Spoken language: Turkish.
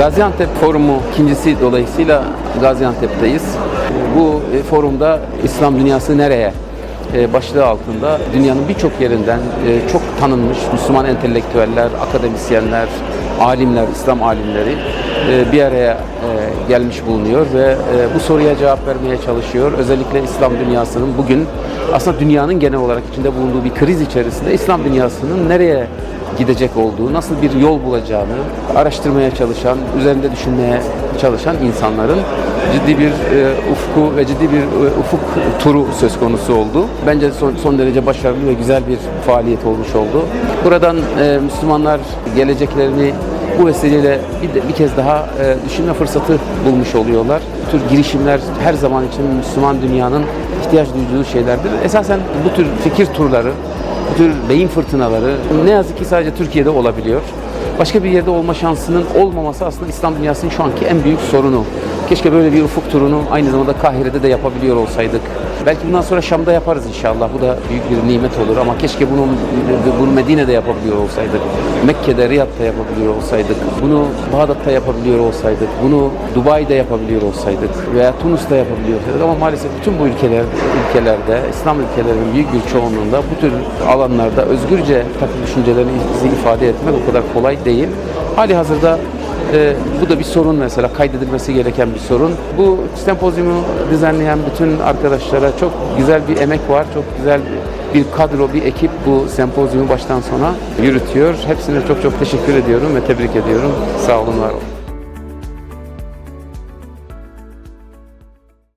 Gaziantep Forumu ikincisi dolayısıyla Gaziantep'teyiz. Bu e, forumda İslam dünyası nereye e, başlığı altında dünyanın birçok yerinden e, çok tanınmış Müslüman entelektüeller, akademisyenler, alimler, İslam alimleri bir araya gelmiş bulunuyor ve bu soruya cevap vermeye çalışıyor. Özellikle İslam dünyasının bugün aslında dünyanın genel olarak içinde bulunduğu bir kriz içerisinde İslam dünyasının nereye gidecek olduğu, nasıl bir yol bulacağını araştırmaya çalışan, üzerinde düşünmeye çalışan insanların ciddi bir e, ufku ve ciddi bir e, ufuk turu söz konusu oldu. Bence son, son derece başarılı ve güzel bir faaliyet olmuş oldu. Buradan e, Müslümanlar geleceklerini bu vesileyle bir, de- bir kez daha e, düşünme fırsatı bulmuş oluyorlar. Bu tür girişimler her zaman için Müslüman dünyanın ihtiyaç duyduğu şeylerdir. Esasen bu tür fikir turları, tür beyin fırtınaları ne yazık ki sadece Türkiye'de olabiliyor. Başka bir yerde olma şansının olmaması aslında İslam dünyasının şu anki en büyük sorunu. Keşke böyle bir ufuk turunu aynı zamanda Kahire'de de yapabiliyor olsaydık. Belki bundan sonra Şam'da yaparız inşallah. Bu da büyük bir nimet olur ama keşke bunu, bunu Medine'de yapabiliyor olsaydık. Mekke'de, Riyad'da yapabiliyor olsaydık. Bunu Bağdat'ta yapabiliyor olsaydık. Bunu Dubai'de yapabiliyor olsaydık veya Tunus'ta yapabiliyor olsaydık. Ama maalesef bütün bu ülkeler, ülkelerde, İslam ülkelerinin büyük bir çoğunluğunda bu tür alanlarda özgürce takım düşüncelerinizi ifade etmek o kadar kolay değil. Hali hazırda ee, bu da bir sorun mesela kaydedilmesi gereken bir sorun. Bu sempozyumu düzenleyen bütün arkadaşlara çok güzel bir emek var. Çok güzel bir kadro, bir ekip bu sempozyumu baştan sona yürütüyor. Hepsine çok çok teşekkür ediyorum ve tebrik ediyorum. Sağ olun, var olun.